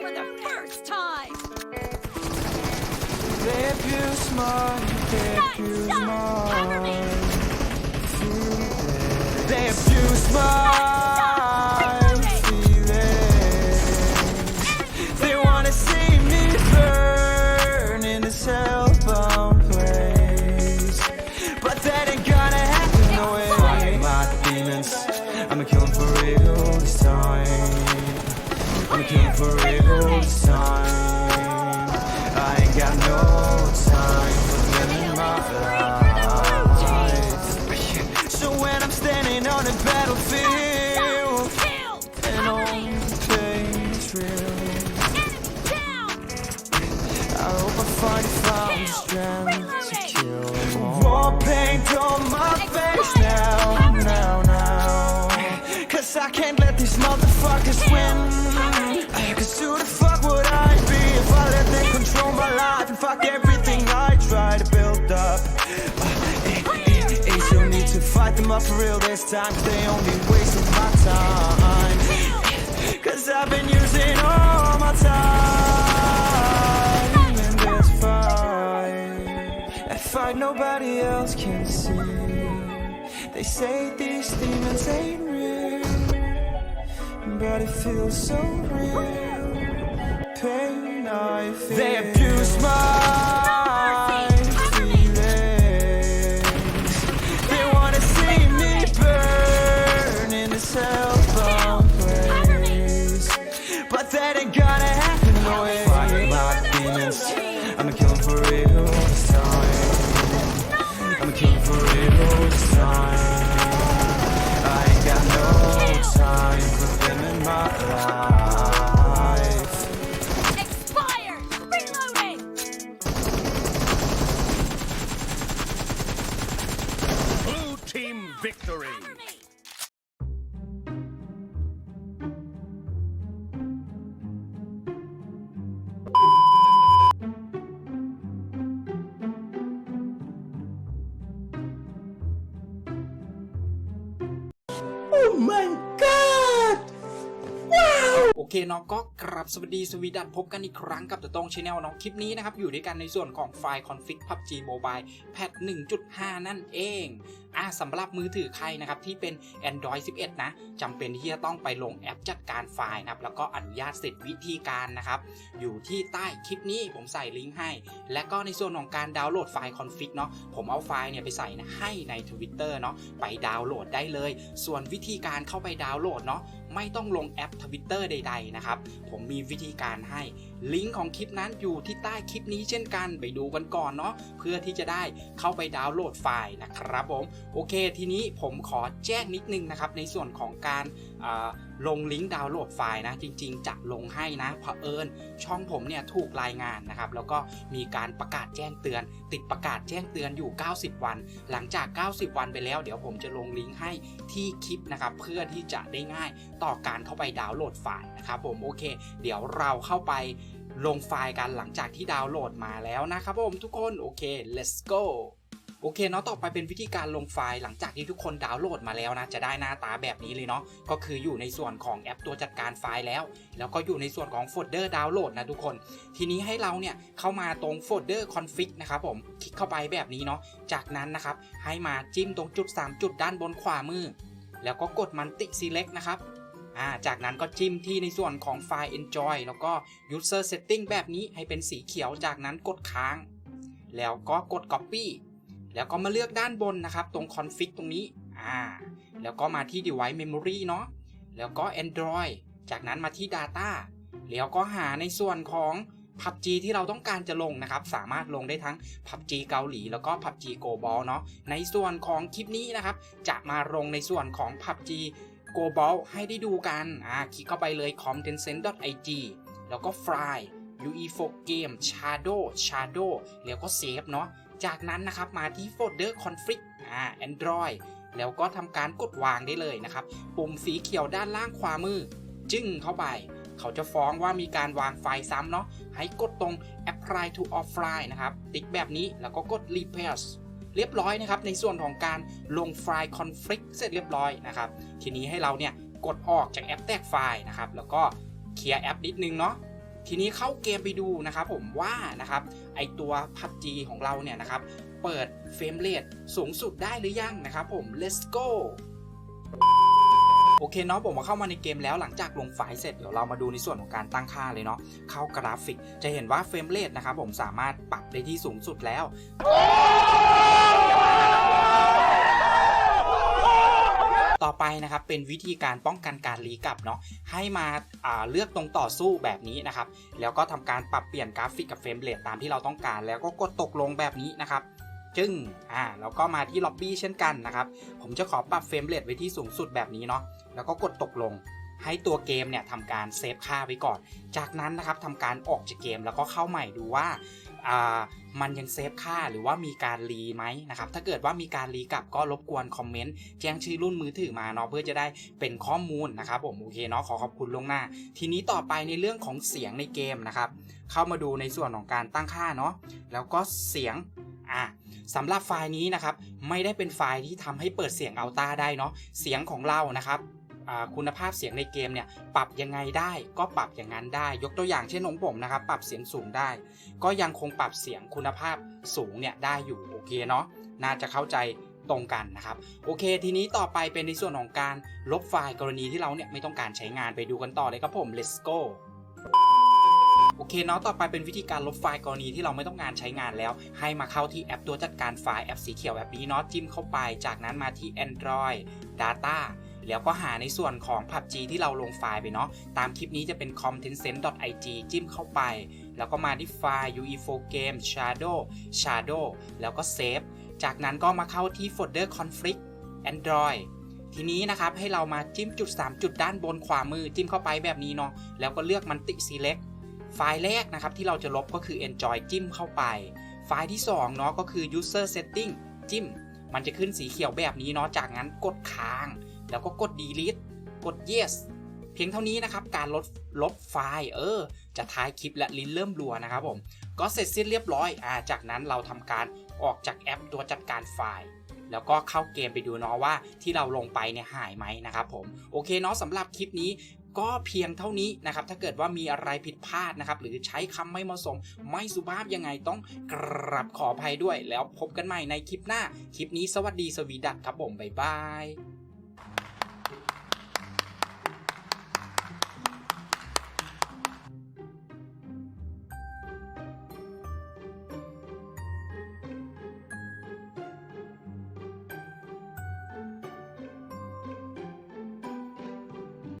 for the first time! Refuse mine, refuse They abuse my Feeling. They wanna see me burn in a cell place. But that ain't gonna happen no way. My demons, I'ma kill them for real this time. 'Em for real this time I ain't got no time for living my life So when I'm standing on the battlefield And all pain's real I hope I find found strength to kill. War paint on my face now, now, now. Cause I can't let these motherfuckers win. Who the fuck would I be if I let them control my life and fuck everything I try to build up? Uh, eh, eh, eh, you need to fight them up for real this time, they only wasting my time. Cause I've been using all my time in this fight. A fight nobody else can see. They say these demons ain't real, but it feels so real. They abuse my โอเคเน้องก็กราบสวัสดีสวีดัตพบกันอีกครั้งกับตะตรงชาแนลน้องคลิปนี้นะครับ อยู่ด้วยกันในส่วนของไฟล์คอนฟิก PUBG Mobile แพท1.5 นั่นเองอะสำหรับมือถือใครนะครับ ที่เป็น Android 11 นะจำเป็นที่จะต้องไปลงแอปจัดการไฟล์นะครับ แล้วก็อนุญาตเสร็จวิธีการนะครับ อยู่ที่ใต้คลิปนี้ผมใส่ลิงก์ให้ และก็ในส่วนของการดาวน์โหลดไฟล์คอนฟิกเนาะผมเอาไฟล์เนี่ยไปใส่ให้ใน Twitter เนาะไปดาวน์โหลดได้เลย ส่วนวิธีการเข้าไปดาวน์โหลดเนาะ ไม่ต้องลงแอป Twitter ใด ๆ นะครับ ผมมีวิธีการให้ลิงก์ของคลิปนั้นอยู่ที่ใต้คลิปนี้เช่นกันไปดูกันก่อนเนาะเพื่อที่จะได้เข้าไปดาวน์โหลดไฟล์นะครับผมโอเค ทีนี้ผมขอแจ้งนิดนึงนะครับในส่วนของการลงลิงก์ดาวน์โหลดไฟล์นะจริง ๆ จะลงให้นะเผอิญช่องผมเนี่ยถูกรายงานนะครับแล้วก็มีการประกาศแจ้งเตือน ติดประกาศแจ้งเตือนอยู่ 90 วัน หลังจาก 90 วันไปแล้ว เดี๋ยวผมจะลงลิงก์ให้ที่คลิปนะครับเพื่อที่จะได้ง่ายต่อการเข้าไปดาวน์โหลดไฟล์นะครับผมโอเค เดี๋ยวเราเข้าไปลงไฟล์กันหลังจากที่ดาวน์โหลดมาแล้วนะครับผมทุกคนโอเค let's go โอเคเนาะต่อไปเป็นวิธีการลงไฟล์หลังจากที่ทุกคนดาวน์โหลดมาแล้วนะ จะได้หน้าตาแบบนี้เลยเนาะก็คืออยู่ในส่วนของแอปตัวจัดการไฟล์แล้ว แล้วก็อยู่ในส่วนของโฟลเดอร์ดาวน์โหลดนะทุกคน ทีนี้ให้เราเนี่ยเข้ามาตรงโฟลเดอร์คอนฟิกนะครับผมคลิกเข้าไปแบบนี้เนาะจากนั้นนะครับให้มาจิ้มตรงจุด 3 จุดด้านบนขวามือ แล้วก็กดมันติ select นะครับ อ่าจากนั้นก็จิ้มที่ในส่วนของไฟล์ enjoy แล้วก็ user setting แบบนี้ให้เป็นสีเขียวจากนั้นกดค้าง แล้วก็กด copy แล้วก็มาเลือกด้านบนนะครับ ตรง config ตรงนี้อ่าแล้วก็มาที่ device memory เนาะแล้วก็ android จากนั้นมาที่ data แล้วก็หาในส่วนของ PUBG ที่เราต้องการจะลงนะครับ สามารถลงได้ทั้ง PUBG เกาหลีแล้วก็ PUBG Global เนาะในส่วนของคลิปนี้นะครับ จะมาลงในส่วนของ PUBG Global ให้ได้ดูกัน อ่า คลิกเข้าไปเลย contencent.ig แล้วก็ fly UE4 Game Shadow Shadow แล้วก็ Save เนาะ จากนั้นนะครับมาที่โฟลเดอร์ config อ่า Android แล้วก็ทำการกดวางได้เลยนะครับ ปุ่มสีเขียวด้านล่างขวามือ จึ้งเข้าไป เขาจะฟ้องว่ามีการวางไฟล์ซ้ำเนาะ ให้กดตรง apply to offline นะครับ ติ๊กแบบนี้แล้วก็กด repair เรียบร้อยนะครับในส่วนของการลงไฟล์คอนฟลิกเสร็จเรียบร้อยนะครับทีนี้ให้เราเนี่ยกดออกจากแอปแตกไฟล์นะครับแล้วก็เคลียร์แอปนิดนึงเนาะทีนี้เข้าเกมไปดูนะครับผมว่านะครับไอตัว PUBG ของเราเนี่ยนะครับเปิดเฟรมเรทสูงสุดได้หรือยังนะครับผม let's go โอเคเนาะผมมาเข้ามาในเกมแล้วหลังจากลงไฟล์เสร็จเดี๋ยวเรามาดูในส่วนของการตั้งค่าเลยเนาะเข้ากราฟิก จะเห็นว่าเฟรมเรทนะครับผมสามารถปรับได้ที่สูงสุดแล้วต่อไปนะครับเป็นวิธีการป้องกันการรีกลับเนาะให้มาาเลือกตรงต่อสู้แบบนี้นะครับแล้วก็ทำการปรับเปลี่ยนกราฟิกกับเฟรมเรทตามที่เราต้องการ แล้วก็กดตกลงแบบนี้นะครับจึงอ่าแล้วก็มาที่ล็อบบี้เช่นกันนะครับผมจะขอปรับเฟรมเรทไว้ที่สูงสุดแบบนี้เนาะ แล้วก็กดตกลง ให้ตัวเกมเนี่ยทำการเซฟค่าไว้ก่อน จากนั้นนะครับทำการออกจากเกมแล้วก็เข้าใหม่ดูว่าามันยังเซฟค่าหรือว่ามีการรีไหมนะครับ ถ้าเกิดว่ามีการรีกลับก็รบกวนคอมเมนต์แจ้งชื่อรุ่นมือถือมาเนาะเพื่อจะได้เป็นข้อมูลนะครับผมโอเคเนาะขอขอบคุณล่วงหน้า ทีนี้ต่อไปในเรื่องของเสียงในเกมนะครับ เข้ามาดูในส่วนของการตั้งค่าเนาะแล้วก็เสียงอะสำหรับไฟล์นี้นะครับ ไม่ได้เป็นไฟล์ที่ทำให้เปิดเสียงอัลต้าได้เนาะเสียงของเรานะครับ คุณภาพเสียงในเกมเนี่ยปรับยังไงได้ก็ปรับอย่างนั้นได้ ยกตัวอย่างเช่นของผมนะครับปรับเสียงสูงได้ ก็ยังคงปรับเสียงคุณภาพสูงเนี่ยได้อยู่โอเคเนาะน่าจะเข้าใจตรงกันนะครับโอเค ทีนี้ต่อไปเป็นในส่วนของการลบไฟล์กรณีที่เราเนี่ยไม่ต้องการใช้งานไปดูกันต่อเลยครับผม let's go โอเคเนาะต่อไปเป็นวิธีการลบไฟล์กรณีที่เราไม่ต้องการใช้งานแล้ว ให้มาเข้าที่แอปตัวจัดการไฟล์แอปสีเขียวแอปนี้เนาะจิ้มเข้าไป จากนั้นมาที่ Android Data แล้วก็หาในส่วนของ PUBG ที่เราลงไฟล์ไปเนาะตามคลิปนี้จะเป็น content.ig จิ้มเข้าไป แล้วก็มาที่ไฟล์ UE4 Game Shadow Shadow แล้วก็ Save จากนั้นก็มาเข้าที่โฟลเดอร์ conflict Android ทีนี้นะครับให้เรามาจิ้มจุด 3 จุดด้านบนขวามือจิ้มเข้าไปแบบนี้เนาะแล้วก็เลือกมันติ select ไฟล์แรกนะครับที่เราจะลบก็คือ enjoy จิ้มเข้าไป ไฟล์ที่2เนาะก็คือ user setting จิ้ม มันจะขึ้นสีเขียวแบบนี้เนาะจากนั้นกดค้าง แล้วก็กด delete กด yes เพียงเท่านี้นะครับการลดลบไฟล์เออ จะท้ายคลิปและลิ้นเริ่มรัวนะครับผมก็เสร็จสิ้นเรียบร้อยอ่าจากนั้นเราทำการออกจากแอปตัวจัดการไฟล์ แล้วก็เข้าเกมไปดูเนาะว่าที่เราลงไปเนี่ยหายไหมนะครับผมโอเคเนาะสำหรับคลิปนี้ก็เพียงเท่านี้นะครับ ถ้าเกิดว่ามีอะไรผิดพลาดนะครับ หรือใช้คำไม่เหมาะสม ไม่สุภาพยังไงต้องกราบขออภัยด้วย แล้วพบกันใหม่ในคลิปหน้า คลิปนี้สวัสดีสวีดัตครับผม บ๊ายบาย